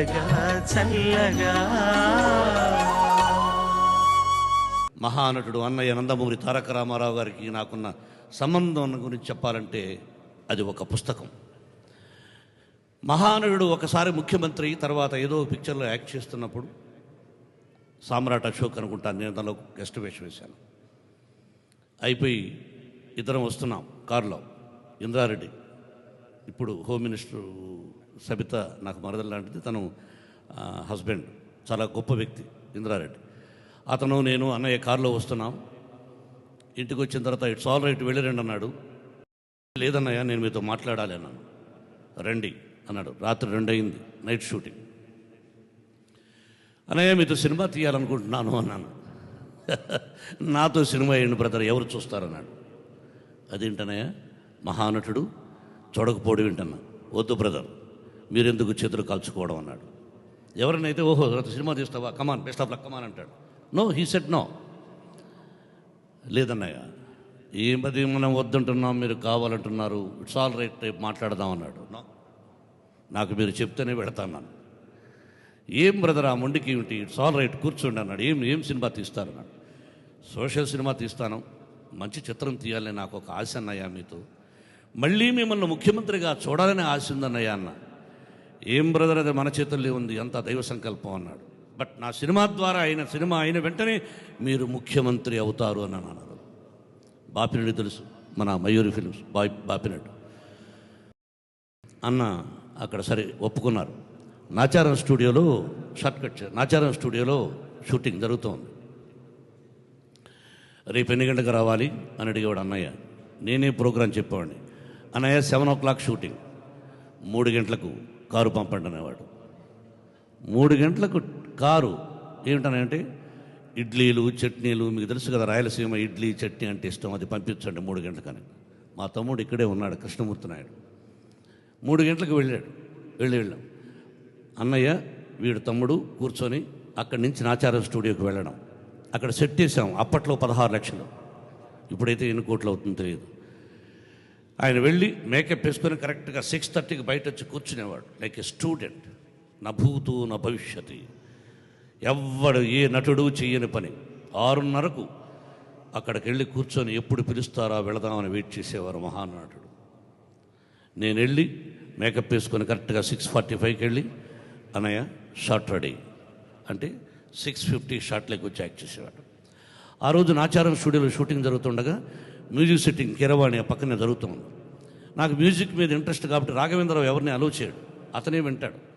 చల్లగా చల్లగా. మహానటుడు అన్నయ్య నందమూరి తారక రామారావు గారికి నాకున్న సంబంధం గురించి చెప్పాలంటే అది ఒక పుస్తకం. మహానటుడు ఒకసారి ముఖ్యమంత్రి తర్వాత ఏదో పిక్చర్లో యాక్ట్ చేస్తున్నప్పుడు సామ్రాట్ అశోక్ అనుకుంటాను నేను దానిలో గెస్ట్ వేషం వేశాను. అయిపోయి ఇద్దరం వస్తున్నాం కారులో. ఇంద్రారెడ్డి ఇప్పుడు హోమ్ మినిస్టర్ సబిత నాకు మరదలు లాంటిది. తను హస్బెండ్ చాలా గొప్ప వ్యక్తి ఇంద్రారెడ్డి. అతను నేను అన్నయ్య కారులో వస్తున్నాం. ఇంటికి వచ్చిన తర్వాత ఇట్స్ ఆల్ రైట్ వెళ్ళిరండి అన్నాడు. లేదన్నయ్య నేను మీతో మాట్లాడాలి అన్నాను. రండి అన్నాడు. రాత్రి రెండు అయింది నైట్ షూటింగ్. అన్నయ్య మీతో సినిమా తీయాలనుకుంటున్నాను అన్నాను. నాతో సినిమా వేయండి బ్రదర్ ఎవరు చూస్తారన్నాడు. అదేంటనయ్య మహానటుడు చూడకపోవడం ఏంటన్నా వద్దు బ్రదర్ మీరెందుకు చేతులు కాల్చుకోవడం అన్నాడు. ఎవరినైతే ఓహో cinema తీస్తావా? Come on best of luck come on అంటాడు. నో హీ సెట్ నో లేదన్నయ్య ఈ మధ్య మనం వద్దంటున్నాం మీరు కావాలంటున్నారు ఇట్స్ ఆల్ రైట్ రేపు మాట్లాడదాం అన్నాడు. నో నాకు మీరు చెప్తేనే పెడతాను ఏం బ్రదర్ ఆ మొండికి ఏమిటి? ఇట్స్ ఆల్ రైట్ కూర్చోండి అన్నాడు. ఏం ఏం సినిమా తీస్తారన్నాడు సోషల్ సినిమా తీస్తాను. మంచి చిత్రం తీయాలని నాకు ఒక ఆశ అన్నయ్యా మీతో. మళ్ళీ మిమ్మల్ని ముఖ్యమంత్రిగా చూడాలని ఆశ ఉందన్నయ్యా అన్న. ఏం బ్రదర్ అది మన చేతుల్లో ఉంది? అంత దైవ సంకల్పం అన్నాడు. బట్ నా సినిమా ద్వారా అయిన సినిమా అయిన వెంటనే మీరు ముఖ్యమంత్రి అవుతారు అని అన్నారు బాపినడు తెలుసు మన మయూరి ఫిలిమ్స్ బా బాపినడు. అన్న అక్కడ సరే ఒప్పుకున్నారు. నాచారం స్టూడియోలో షార్ట్ కట్ నాచారం స్టూడియోలో షూటింగ్ జరుగుతోంది. రేపు ఎన్ని గంటలకు రావాలి అని అడిగేవాడు అన్నయ్య. నేనే ప్రోగ్రాం చెప్పేవాడిని. అన్నయ్య సెవెన్ ఓ క్లాక్ షూటింగ్. మూడు గంటలకు కారు పంపండి అనేవాడు మూడు గంటలకు కారు ఏమిటనంటే ఇడ్లీలు చట్నీలు మీకు తెలుసు కదా రాయలసీమ ఇడ్లీ చట్నీ అంటే ఇష్టం అది పంపించండి మూడు గంటలకని. మా తమ్ముడు ఇక్కడే ఉన్నాడు కృష్ణమూర్తి నాయుడు మూడు గంటలకు వెళ్ళాడు వెళ్ళి వెళ్ళాం. అన్నయ్య వీడు తమ్ముడు కూర్చొని అక్కడి నుంచి నాచారం స్టూడియోకి వెళ్ళడం. అక్కడ సెట్ చేసాం అప్పట్లో పదహారు లక్షలు. ఇప్పుడైతే ఎన్ని కోట్లు అవుతుందో తెలియదు. ఆయన వెళ్ళి మేకప్ వేసుకొని కరెక్ట్గా సిక్స్ థర్టీకి బయట వచ్చి కూర్చునేవాడు. లైక్ ఎ స్టూడెంట్ నా భూతు నా భవిష్యత్తు ఎవ్వడు ఏ నటుడు చేయని పని. ఆరున్నరకు అక్కడికి వెళ్ళి కూర్చొని ఎప్పుడు పిలుస్తారా వెళదామని వెయిట్ చేసేవారు మహానటుడు. నేను వెళ్ళి మేకప్ వేసుకొని కరెక్ట్గా సిక్స్ ఫార్టీ ఫైవ్కి వెళ్ళి అన్నయ్య షార్ట్ రెడీ అంటే సిక్స్ ఫిఫ్టీ షార్ట్లోకి వచ్చి యాక్ట్ చేసేవాడు. ఆ రోజు నాచారం స్టూడియోలో షూటింగ్ జరుగుతుండగా మ్యూజిక్ సెట్టింగ్ కీరవాణి ఆ పక్కనే జరుగుతుంది. నాకు మ్యూజిక్ మీద ఇంట్రెస్ట్ కాబట్టి రాఘవేంద్రరావు ఎవరిని అలో చేయడు. అతనే వింటాడు.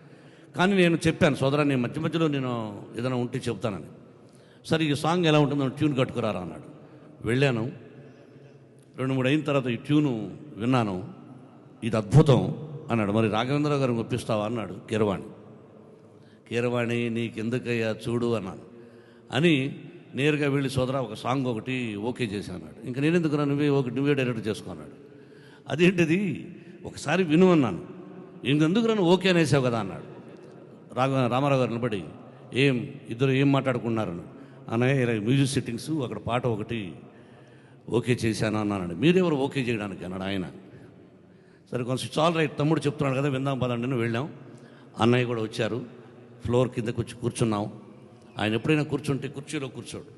కానీ నేను చెప్పాను సోదరా నేను మధ్య మధ్యలో నేను ఏదైనా ఉంటే చెప్తానని సరే ఈ సాంగ్ ఎలా ఉంటుందో ట్యూన్ కట్టుకురారా అన్నాడు. వెళ్ళాను. రెండు మూడు అయిన తర్వాత ఈ ట్యూను విన్నాను. ఇది అద్భుతం అన్నాడు. మరి రాఘవేంద్రరావు గారు ఒప్పిస్తావా అన్నాడు కీరవాణి. కీరవాణి నీకెందుకయ్యా చూడు అన్నాను. అని నేరుగా వెళ్ళి సోదరా ఒక సాంగ్ ఒకటి ఓకే చేశా అన్నాడు ఇంకా నేను ఎందుకు నువ్వే ఒకటి నువ్వే డైరెక్ట్ చేసుకున్నాడు. అదేంటిది? ఒకసారి విను అన్నాను. ఇంకెందుకు నన్ను ఓకే అనేసావు కదా అన్నాడు. రాఘ రామారావు గారు నిలబడి ఏం ఇద్దరు ఏం మాట్లాడుకున్నారు అన్నయ్య ఇలా మ్యూజిక్ సెట్టింగ్స్ అక్కడ పాట ఒకటి ఓకే చేశాను అన్నానండి. మీరెవరు ఓకే చేయడానికి? అన్నాడు ఆయన. సరే కొంచెం చాలు రైట్ తమ్ముడు చెప్తున్నాడు కదా విందాం పదండి వెళ్ళాం. అన్నయ్య కూడా వచ్చారు. ఫ్లోర్ కిందకు వచ్చి కూర్చున్నాం. ఆయన ఎప్పుడైనా కూర్చుంటే కుర్చీలో కూర్చోడు.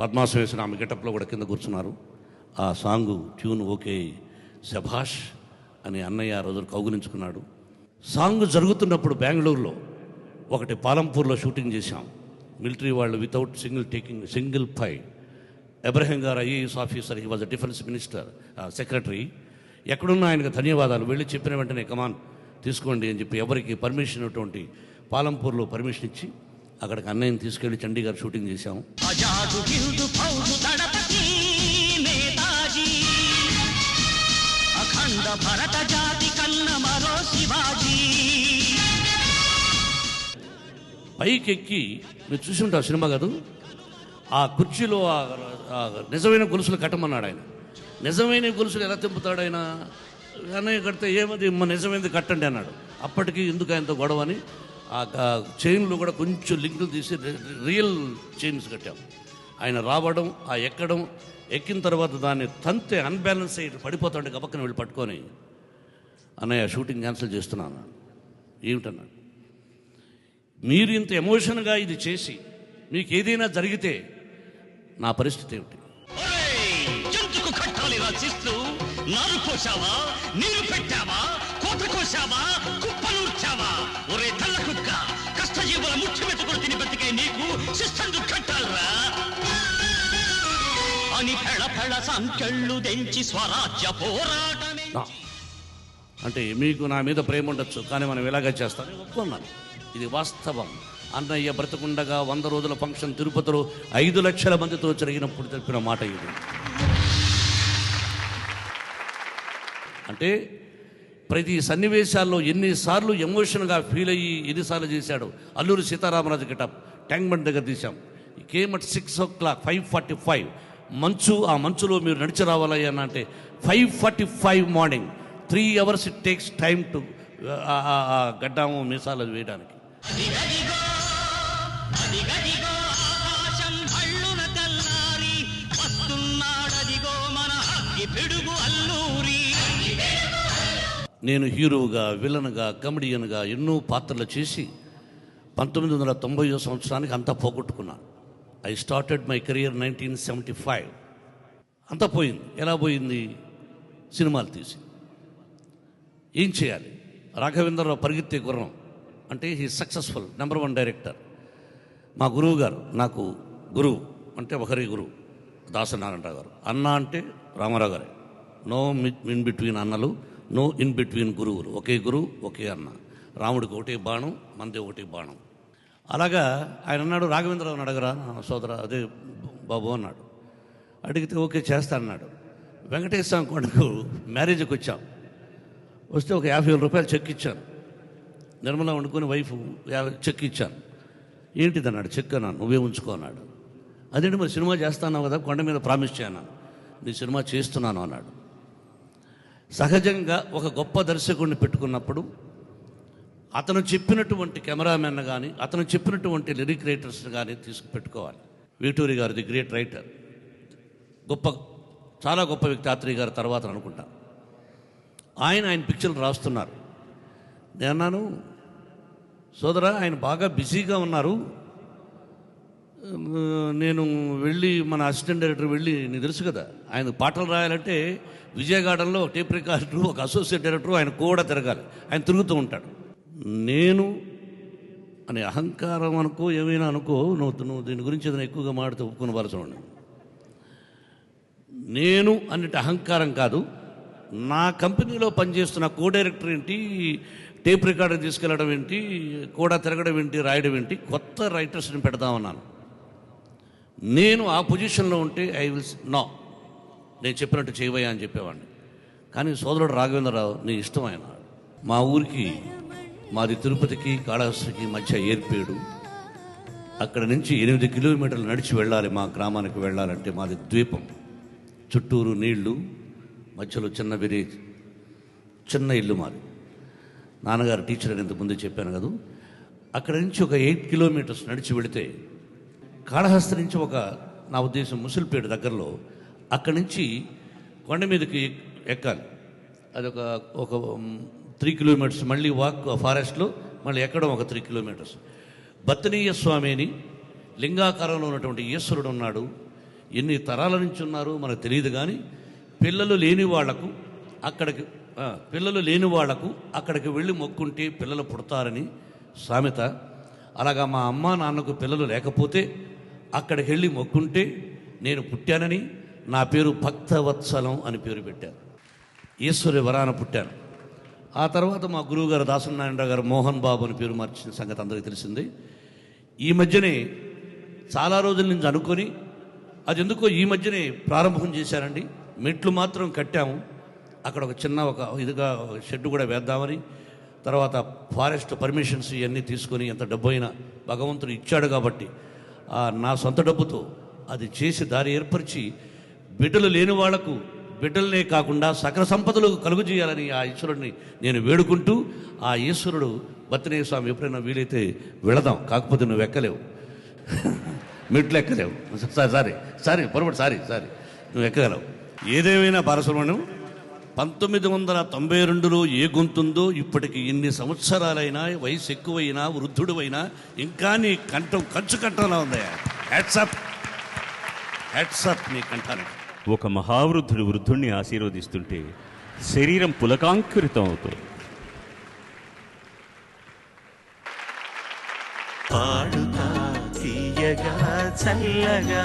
పద్మాసం వేసిన ఆమె గెటప్లో కూడా కింద కూర్చున్నారు. ఆ సాంగు ట్యూన్ ఓకే శభాష్ అని అన్నయ్య ఆ రోజు కౌగులించుకున్నాడు. సాంగ్ జరుగుతున్నప్పుడు బెంగళూరులో ఒకటి పాలంపూర్లో షూటింగ్ చేశాం. మిలిటరీ వాళ్ళు without single taking single phi Abraham garu IAS officer he was a defence minister secretary. ఎక్కడున్నా ఆయనకు ధన్యవాదాలు. వెళ్ళి చెప్పిన వెంటనే కమాన్ తీసుకోండి అని చెప్పి ఎవరికి పర్మిషన్ ఉన్నటువంటి పాలంపూర్లో పర్మిషన్ ఇచ్చి అక్కడికి అన్నయ్యని తీసుకెళ్ళి చండీగఢ్ షూటింగ్ చేశాం పైకెక్కి మీరు చూసి ఉంటారు సినిమా కాదు? ఆ కుర్చీలో ఆ- నిజమైన గొలుసులు కట్టమన్నాడు ఆయన. నిజమైన గొలుసులు ఎలా తెంపుతాడు ఆయన? అన్నయ్య కడితే ఏమది? "అమ్మ, నిజమైనది కట్టండి అన్నాడు. అప్పటికి ఎందుకు ఆయనతో గొడవ అని ఆ చైన్లు కూడా కొంచెం లింకులు తీసి రియల్ చైన్స్ కట్టాం. ఆయన రావడం ఆ ఎక్కడం ఎక్కిన తర్వాత దాన్ని తంతే అన్బ్యాలెన్స్ అయ్యి పడిపోతాడు గబక్కన వెళ్ళి పట్టుకొని. అన్నయ్య షూటింగ్ క్యాన్సిల్ చేస్తున్నాను ఏమిటన్నాడు మీరు ఇంత ఎమోషన్గా ఇది చేసి మీకు ఏదైనా జరిగితే నా పరిస్థితి ఏమిటి? ఒరేయ్, కట్టాలి రచిస్తూ నారు కోసావా నీరు పెట్టావా? కోత కోసావా కష్టజీవుల ముఖ్య తిని బతికే నీకు శిస్తందు కట్టాలరా అని ఫెళ ఫెళ సంకెళ్ళు తెంచి స్వరాజ్య పోరాటమే. అంటే మీకు నా మీద ప్రేమ ఉండొచ్చు కానీ మనం ఇలాగే చేస్తాం. ఒప్పుకున్నాను. ఇది వాస్తవం. అన్నయ్య బ్రతకుండగా వంద రోజుల ఫంక్షన్ తిరుపతిలో ఐదు లక్షల మందితో జరిగినప్పుడు తెలిపిన మాట ఇది. అంటే ప్రతి సన్నివేశాల్లో ఎన్నిసార్లు ఎమోషన్గా ఫీల్ అయ్యి ఎన్నిసార్లు చేశాడు? Alluri Sitaramaraju getup tank bund దగ్గర తీసాం came at six o'clock five forty five మంచు ఆ మంచులో మీరు నడిచి రావాలయ్యా అంటే five forty five morning three hours it takes time to గడ్డాము మీసాలు వేయడానికి. నేను హీరోగా విలన్గా కమెడియన్గా ఎన్నో పాత్రలు చేసి పంతొమ్మిది వందల తొంభై సంవత్సరానికి అంతా పోగొట్టుకున్నాను. I started my career nineteen seventy five అంతా పోయింది. ఎలా పోయింది? సినిమాలు తీసి. ఏం చేయాలి? రాఘవేంద్రరావు పరిగెత్తే గుర్రం. అంటే he successful number one director మా గురువు గారు నాకు గురువు అంటే ఒకరి గురువు దాసనారాయణరావు గారు. అన్న అంటే రామారావు గారే. నో మిన్ బిట్వీన్ అన్నలు. నో ఇన్ బిట్వీన్ గురువులు. ఒకే గురువు ఒకే అన్న. రాముడికి ఒకటే బాణం మంది ఒకటే బాణం. అలాగా ఆయన అన్నాడు రాఘవేంద్రరావుని అడగరా నా సోదర అదే బాబు అన్నాడు. అడిగితే ఓకే చేస్తా అన్నాడు. వెంకటేశ్వర కొండకు మ్యారేజ్కి వచ్చాం. వస్తే ఒక యాభై వేల రూపాయలు చెక్ ఇచ్చాను. నిర్మలా వండుకొని వైఫ్ యాభై చెక్ ఇచ్చాను. ఏంటిది? అన్నాడు. చెక్ అన్నాను. నువ్వే ఉంచుకో అన్నాడు. అదేంటి మరి సినిమా చేస్తాన్నావు కదా కొండ మీద ప్రామిస్ చేయను? నీ సినిమా చేస్తున్నాను అన్నాడు. సహజంగా ఒక గొప్ప దర్శకుడిని పెట్టుకున్నప్పుడు అతను చెప్పినటువంటి కెమెరామెన్ కానీ అతను చెప్పినటువంటి లిరిక్ రైటర్స్ కానీ తీసుకుపెట్టుకోవాలి. వీటూరి గారు ది గ్రేట్ రైటర్. గొప్ప చాలా గొప్ప వ్యక్తి ఆత్రి గారి తర్వాత అనుకుంటా. ఆయన ఆయన పిక్చర్లు రాస్తున్నారు. నేను అన్నాను సోదరా ఆయన బాగా బిజీగా ఉన్నారు. నేను వెళ్ళి మన అసిస్టెంట్ డైరెక్టర్ వెళ్ళి నీకు తెలుసు కదా ఆయన పాటలు రాయాలంటే విజయగార్డెన్లో టేప్ రికార్డర్ ఒక అసోసియేట్ డైరెక్టర్ ఆయన కూడా తిరగాలి. ఆయన తిరుగుతూ ఉంటాడు. నేను అనే అహంకారం అనుకో ఏమైనా అనుకో నువ్వు నువ్వు దీని గురించి ఏదైనా ఎక్కువగా మాడితే ఒప్పుకున్న పరచండి నేను అన్నిటి అహంకారం కాదు. నా కంపెనీలో పనిచేస్తున్న కో డైరెక్టర్ ఏంటి టేప్ రికార్డర్ తీసుకెళ్ళడం ఏంటి కూడా తిరగడం ఏంటి రాయడం ఏంటి కొత్త రైటర్స్ని పెడదామన్నాను. నేను ఆ పొజిషన్లో ఉంటే ఐ విల్ నో నేను చెప్పినట్టు చేయవయ్యా అని చెప్పేవాడిని. కానీ సోదరుడు రాఘవేంద్రరావు నీ ఇష్టం ఆయన మా ఊరికి మాది తిరుపతికి కాళహస్తికి మధ్య ఏర్పేడు. అక్కడ నుంచి ఎనిమిది కిలోమీటర్లు నడిచి వెళ్ళాలి మా గ్రామానికి వెళ్ళాలంటే మాది ద్వీపం. చుట్టూరు నీళ్ళు మధ్యలో చిన్న విలేజ్ చిన్న ఇల్లు మాది. నాన్నగారు టీచర్ అని ఇంతకుముందు చెప్పాను కదా. అక్కడ నుంచి ఒక ఎయిట్ కిలోమీటర్స్ నడిచి వెళితే కాళహస్తి నుంచి ఒక నా ఉద్దేశం ముసిల్పేట దగ్గరలో అక్కడి నుంచి కొండ మీదకి ఎక్కాలి. అదొక ఒక త్రీ కిలోమీటర్స్ మళ్ళీ వాక్ ఫారెస్ట్లో మళ్ళీ ఎక్కడం ఒక త్రీ కిలోమీటర్స్ బత్తనీయ స్వామిని లింగాకారంలో ఉన్నటువంటి ఈశ్వరుడు ఉన్నాడు. ఎన్ని తరాల నుంచి ఉన్నారో మనకు తెలియదు కానీ పిల్లలు లేని వాళ్ళకు అక్కడికి పిల్లలు లేని వాళ్ళకు అక్కడికి వెళ్ళి మొక్కుంటే పిల్లలు పుడతారని సామెత. అలాగా మా అమ్మ నాన్నకు పిల్లలు లేకపోతే అక్కడికి వెళ్ళి మొక్కుంటే నేను పుట్టానని నా పేరు భక్తవత్సలం అని పేరు పెట్టారు. ఈశ్వరి వరాన పుట్టాను. ఆ తర్వాత మా గురువుగారు దాసనారాయణరావు గారు మోహన్ బాబు అని పేరు మార్చిన సంగతి అందరికీ తెలిసింది. ఈ మధ్యనే చాలా రోజుల నుంచి అనుకొని అది ఎందుకో ఈ మధ్యనే ప్రారంభం చేశారండి. మెట్లు మాత్రం కట్టాము. అక్కడ ఒక చిన్న ఒక ఇదిగా షెడ్ కూడా వేద్దామని తర్వాత ఫారెస్ట్ పర్మిషన్స్ ఇవన్నీ తీసుకొని ఎంత డబ్బు అయినా భగవంతుడు ఇచ్చాడు కాబట్టి నా సొంత డబ్బుతో అది చేసి దారి ఏర్పరిచి బిడ్డలు లేని వాళ్ళకు బిడ్డలనే కాకుండా సకల సంపదలు కలుగు చేయాలని ఆ ఈశ్వరుడిని నేను వేడుకుంటూ ఆ ఈశ్వరుడు బత్తనేయ స్వామి ఎప్పుడైనా వీలైతే వెళదాం. కాకపోతే నువ్వు ఎక్కలేవు. మెట్లు ఎక్కలేవు. సారీ సారీ సారీ పొరపాటు సారీ సారీ. నువ్వు ఎక్కగలవు. ఏదేమైనా బాలసుబ్రహ్మణ్యం పంతొమ్మిది వందల తొంభై రెండులో ఏ గొంతుందో ఇప్పటికి ఎన్ని సంవత్సరాలైనా వయసు ఎక్కువైనా వృద్ధుడువైనా ఇంకా నీ కంఠం కంచు కంఠంలా ఉంది హెడ్సప్ హెడ్సప్ నీ కంఠానికి. ఒక మహావృద్ధుడు వృద్ధుణ్ణి ఆశీర్వదిస్తుంటే శరీరం పులకాంకురితం అవుతుంది. పాడుతా తీయగా చల్లగా.